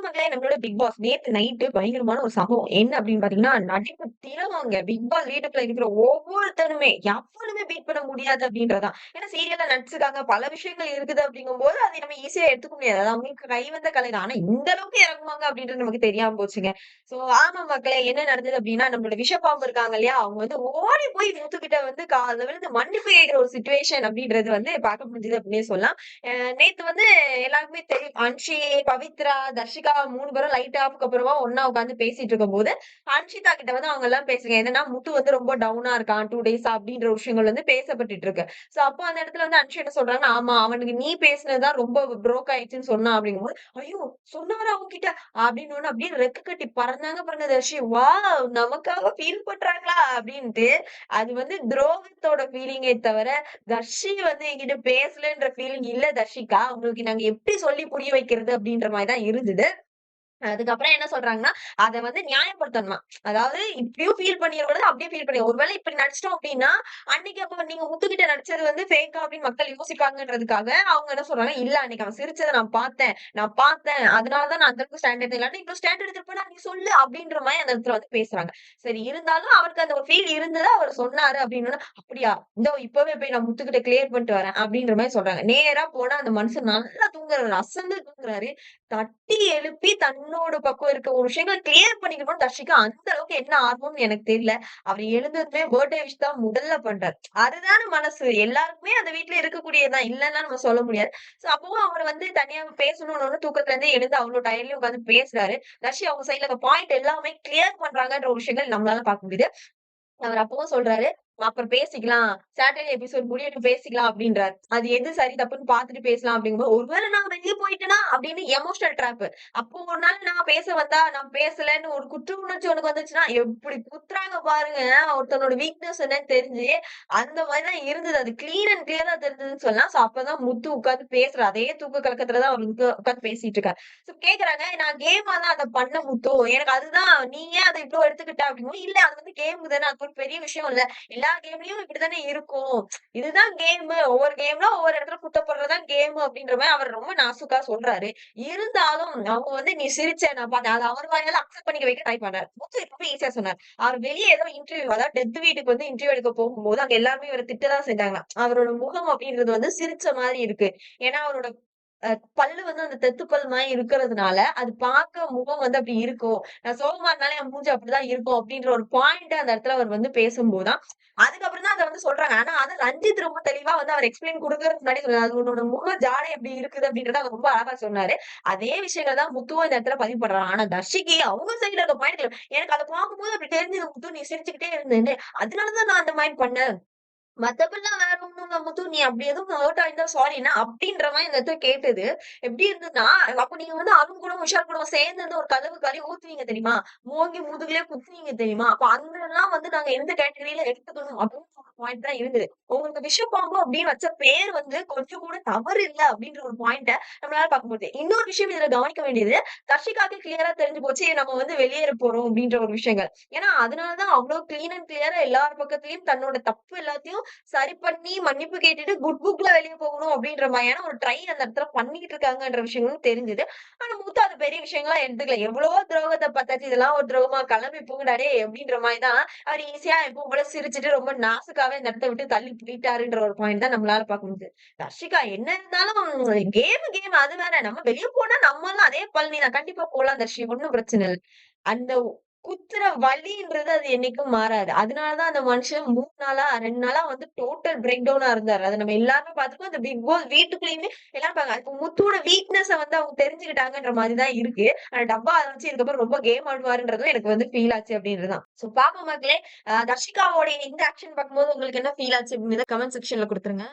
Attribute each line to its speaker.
Speaker 1: மக்களே நம்மளோட big pass நேத்து நைட்டு பயங்கரமான ஒரு சம்பவம். என்ன அப்படின்னு பாத்தீங்கன்னா நடிப்பு திறவாங்க பிக் பாஸ் வீட்டுக்குள்ள இருக்கிற ஒவ்வொருத்தருமே, எவ்வளவுமே பீட் பண்ண முடியாது அப்படின்றதான் ஏன்னா ஏன்னா நட்ஸ் இருக்காங்க பல விஷயங்கள் இருக்குது அப்படிங்கும்போது, அதை நம்ம ஈஸியா எடுத்துக்க முடியாது. அது அவங்களுக்கு கை வந்த கலை தான். ஆனா இந்த அளவுக்கு இறங்குவாங்க அப்படின்றது நமக்கு தெரியாம போச்சுங்க. சோ ஆமா மக்களே என்ன நடந்தது அப்படின்னா, நம்மளோட விஷப்பாம்பு இருக்காங்க இல்லையா? அவங்க வந்து ஓடி போய் மூத்துக்கிட்ட வந்து காலில் விழுந்து மன்னிப்பு கேட்கிற ஒரு சுச்சுவேஷன் அப்படின்றது வந்து பார்க்க முடிஞ்சது அப்படின்னே சொல்லலாம். நேத்து வந்து எல்லாருக்குமே தெரியும். அன்ஷி, பவித்ரா, தர்ஷிகா மூணு பேரும் லைட் ஆஃப்க்கு அப்புறமா ஒன்னா உட்கார்ந்து பேசிட்டு இருக்கும் போது அன்ஷிதா கிட்ட வந்து அவங்க எல்லாம் பேசுங்க. என்னன்னா, முத்து வந்து ரொம்ப டவுனா இருக்கான் டூ டேஸ் அப்படின்ற விஷயங்கள் வந்து பேசப்பட்டுட்டு இருக்கு. சோ அப்போ அந்த இடத்துல வந்து அன்ஷி என்ன சொல்றாங்கன்னா, ஆமா அவனுக்கு நீ பேசினதுதான் ரொம்ப ப்ரோக் ஆயிடுச்சுன்னு சொன்னா அப்படிங்கும்போது, ஐயோ! சொன்னாரா கிட்ட அப்படின்னு ஒண்ணு அப்படியே ரெக்க கட்டி பறந்தாங்க பாருங்க தர்ஷி. வா நமக்காக ஃபீல் பண்றாங்களா? அப்படின்ட்டு. அது வந்து துரோகத்தோட ஃபீலிங்கே தவிர, தர்ஷி வந்து என்கிட்ட பேசலன்ற ஃபீலிங் இல்ல தர்ஷிகா. உங்களுக்கு நாங்க எப்படி சொல்லி புரிய வைக்கிறது அப்படின்ற மாதிரிதான் தான் இருந்தது. அதுக்கப்புறம் என்ன சொல்றாங்கன்னா, அதை வந்து நியாயப்படுத்தணுமா. அதாவது இப்படியும் ஃபீல் பண்ணிடக்கூடாது அப்படியே ஃபீல் பண்ணி ஒருவேளை இப்படி நடிச்சிட்டோம் அப்படின்னா, அன்னைக்கு அப்ப நீங்க முத்துக்கிட்ட நடிச்சது வந்து ஃபேக்கா அப்படின்னு மக்கள் யோசிப்பாங்கன்றதுக்காக, அவங்க என்ன சொல்றாங்க, இல்ல அன்னைக்கு அவன் சிரிச்சதை நான் பார்த்தேன். நான் பார்த்தேன். அதனால தான் நான் அந்த அளவுக்கு ஸ்டாண்ட் எடுத்தேன். இல்லாட்டி இவ்ளோ ஸ்டாண்ட் எடுத்திருப்பேனா நீ சொல்லு அப்படின்ற மாதிரி அந்த இடத்துல வந்து பேசுறாங்க. சரி இருந்தாலும் அவருக்கு அந்த ஒரு ஃபீல் இருந்தது. அவர் சொன்னாரு அப்படின்னு அப்படியா? இந்த இப்பவே போய் நான் முத்துக்கிட்ட கிளியர் பண்ணிட்டு வரேன் அப்படின்ற மாதிரி சொல்றாங்க. நேரா போனா அந்த மனுஷன் நல்லா தூங்குறாரு. அசந்து தூங்குறாரு. தட்டி எழுப்பி தன் தன்னோட பக்கம் இருக்க ஒரு விஷயங்களை கிளியர் பண்ணிக்கணும்னு தர்ஷிகா அந்த அளவுக்கு என்ன ஆர்வம்னு எனக்கு தெரியல. அவர் எழுந்ததுமே பர்த்டே விஷ் தான் முதல்ல பண்றாரு. அதுதான மனசு. எல்லாருக்குமே அந்த வீட்டுல இருக்கக்கூடியது தான். நம்ம சொல்ல முடியாது. சோ அப்பவும் அவர் வந்து தனியா பேசணும்னு தூக்கத்துல இருந்து எழுந்து அவ்வளவு டயர்லயும் உட்காந்து பேசுறாரு. தர்ஷி அவங்க சைட்ல பாயிண்ட் எல்லாமே கிளியர் பண்றாங்கன்ற ஒரு விஷயங்கள் நம்மளால பார்க்க முடியுது. அவர் அப்பவும் சொல்றாரு, அப்புறம் பேசிக்கலாம். சாட்டர்டே எபிசோட் முடியும் பேசிக்கலாம் அப்படின்றாரு. அது எது சரி தப்புன்னு பாத்துட்டு பேசலாம் அப்படிங்கும்போது, ஒருவேளை நான் வெளியே போயிட்டேனா அப்படின்னு எமோஷனல் ட்ராப். அப்போ ஒரு நாள் நான் பேச வந்தா, நான் பேசலன்னு ஒரு குற்ற உணர்ச்சி உனக்கு வந்துச்சுன்னா, எப்படி குத்துறாங்க பாருங்க. ஒருத்தனோட வீக்னஸ் என்னன்னு தெரிஞ்சு, அந்த மாதிரிதான் இருந்தது. அது கிளீன் அண்ட் கிளியரா தெரிஞ்சதுன்னு சொல்லலாம். சோ அப்பதான் முத்து உட்கார்ந்து பேசுற அதே தூக்க கலக்கத்துல தான் அவர் உட்காந்து உட்கார்ந்து பேசிட்டு இருக்காரு. சோ கேக்குறாங்க, நான் கேமா தான் அதை பண்ண முத்து. எனக்கு அதுதான் நீ ஏன் அத இவ்ளோ எடுத்துக்கிட்ட அப்படிங்கும்போது, இல்ல அது வந்து கேம் தானே. அது ஒரு பெரிய விஷயம் இல்ல. எல்லா எல்லா கேம்லயும் இப்படித்தானே இருக்கும். இதுதான் கேம் ஒவ்வொரு கேம்ல ஒவ்வொரு இடத்துல குட்ட தான் கேம் அப்படின்ற மாதிரி அவர் ரொம்ப நாசுக்கா சொல்றாரு. இருந்தாலும் அவங்க வந்து நீ சிரிச்ச நான் பார்த்தேன். அத அவர் வாயால அக்செப்ட் பண்ணிக்க வைக்க ட்ரை பண்ணார் முத்து ரொம்ப ஈஸியா சொன்னார். அவர் வெளிய ஏதோ இன்டர்வியூ அதாவது டெத் வீட்டுக்கு வந்து இன்டர்வியூ எடுக்க போகும்போது, அங்க எல்லாருமே இவரை திட்டதான் செஞ்சாங்களாம். அவரோட முகம் அப்படின்றது வந்து சிரிச்ச மாதிரி இருக்கு. ஏன்னா அவரோட பல்லு வந்து அந்த தெத்து பல் இருக்கிறதுனால, அது பார்க்க முகம் வந்து அப்படி இருக்கும். நான் சோகமா இருந்தாலும் என் மூஞ்சி அப்படிதான் இருக்கும் அப்படின்ற ஒரு பாயிண்ட் அந்த இடத்துல அவர் வந்து பேசும்போதுதான் அதுக்கப்புறம் தான் அதை வந்து சொல்றாங்க. ஆனா அதை ரஞ்சித் ரொம்ப தெளிவா வந்து அவர் எக்ஸ்பிளைன் குடுக்கறதுக்கு முன்னாடி சொல்றாரு அது உன்னோட முக ஜாடை எப்படி இருக்குது அப்படின்றத அவர் ரொம்ப அழகா சொன்னாரு. அதே விஷயங்கள் தான் முத்துவும் இந்த இடத்துல பதிவு பண்றாங்க. ஆனா தர்ஷிக்கு அவங்க சைடுல இருக்க பாயிண்ட் எனக்கு அதை பார்க்கும்போது அப்படி தெரிஞ்சது முத்து நீ சிரிச்சுக்கிட்டே இருந்தேன்னு. அதனாலதான் நான் அந்த மாதிரி பண்ணேன். மத்தபடிலாம் வேற ஒண்ணும் இல்ல முத்து. நீ அப்படி எதுவும் ஹர்ட் ஆயிருந்தா என்ன அப்படின்ற மாதிரி இந்த இடத்துல கேட்டது. எப்படி இருந்ததுன்னா, அப்ப நீங்க வந்து அருண் கூட உஷார் கூட சேர்ந்து வந்து ஒரு கழுவு கறி ஊத்துவீங்க தெரியுமா? மூங்கி முதுகுலயே குத்துவீங்க தெரியுமா? அப்ப அதெல்லாம் வந்து நாங்க எந்த கேட்டகரியில எடுத்துக்கணும் அப்படின்னு பாயிண்ட் தான் இருந்தது. உங்களுக்கு விஷப்பாம்பு அப்படின்னு வச்ச பேர் வந்து கொஞ்சம் கூட தவறு இல்லை அப்படின்ற ஒரு பாயிண்ட்ட நம்மளால பார்க்க முடியுது. இன்னொரு விஷயம் இதுல கவனிக்க வேண்டியது, தர்ஷிகாக்கு கிளியரா தெரிஞ்சு போச்சு நம்ம வந்து வெளியேற போறோம் அப்படின்ற ஒரு விஷயங்கள். ஏன்னா அதனால தான் கிளீன் அண்ட் கிளியரா எல்லார் பக்கத்துலயும் தன்னோட தப்பு எல்லாத்தையும் சரி பண்ணி மன்னிப்பு கேட்டுட்டு குட் புக்ல வெளிய போகணும் அப்படின்ற மாதிரியான ஒரு ட்ரை அந்த இடத்துல பண்ணிட்டு இருக்காங்கன்ற விஷயங்களும் தெரிஞ்சது. ஆனா மூத்தா அது பெரிய விஷயங்களா எடுத்துக்கல. எவ்வளவோ துரோகத்தை பார்த்தாச்சு. இதெல்லாம் ஒரு துரோகமா கிளம்பி போங்கடா அப்படின்ற மாதிரிதான் தான் அவர் ஈஸியா எப்பவும் போல சிரிச்சுட்டு ரொம்ப நாசுக்காவே இந்த இடத்த விட்டு தள்ளி போயிட்டாருன்ற ஒரு பாயிண்ட் தான் நம்மளால பார்க்க முடியுது. தர்ஷிகா என்ன இருந்தாலும் கேம் கேம் அது வேற. நம்ம வெளிய போனா நம்மலாம் அதே பழனி தான். கண்டிப்பா போலாம் தர்ஷி. ஒன்னும் பிரச்சனை இல்லை அந்த குத்துற வலின்றது அது என்னைக்கும் மாறாது. அதனாலதான் அந்த மனுஷன் மூணு நாளா, ரெண்டு நாளா வந்து டோட்டல் பிரேக் டவுனா இருந்தாரு. அத நம்ம எல்லாருமே பார்த்துருக்கோம். அந்த பிக் பாஸ் வீட்டுக்குள்ளேயுமே எல்லாரும் பாக்க இப்ப முத்துவோட வீக்னஸ வந்து அவங்க தெரிஞ்சுக்கிட்டாங்கன்ற மாதிரிதான் தான் இருக்கு. ஆனா டப்பா அதை வச்சு இதுக்கப்புறம் ரொம்ப கேம் ஆடுவாருன்றதும் எனக்கு வந்து ஃபீல் ஆச்சு அப்படின்றது தான். சோ பாப்பா மக்களே. தர்ஷிகாவோட இந்த ஆக்ஷன் பார்க்கும்போது உங்களுக்கு என்ன ஃபீல் ஆச்சு அப்படின்னு கமெண்ட் செக்ஷன்ல குடுத்துருங்க.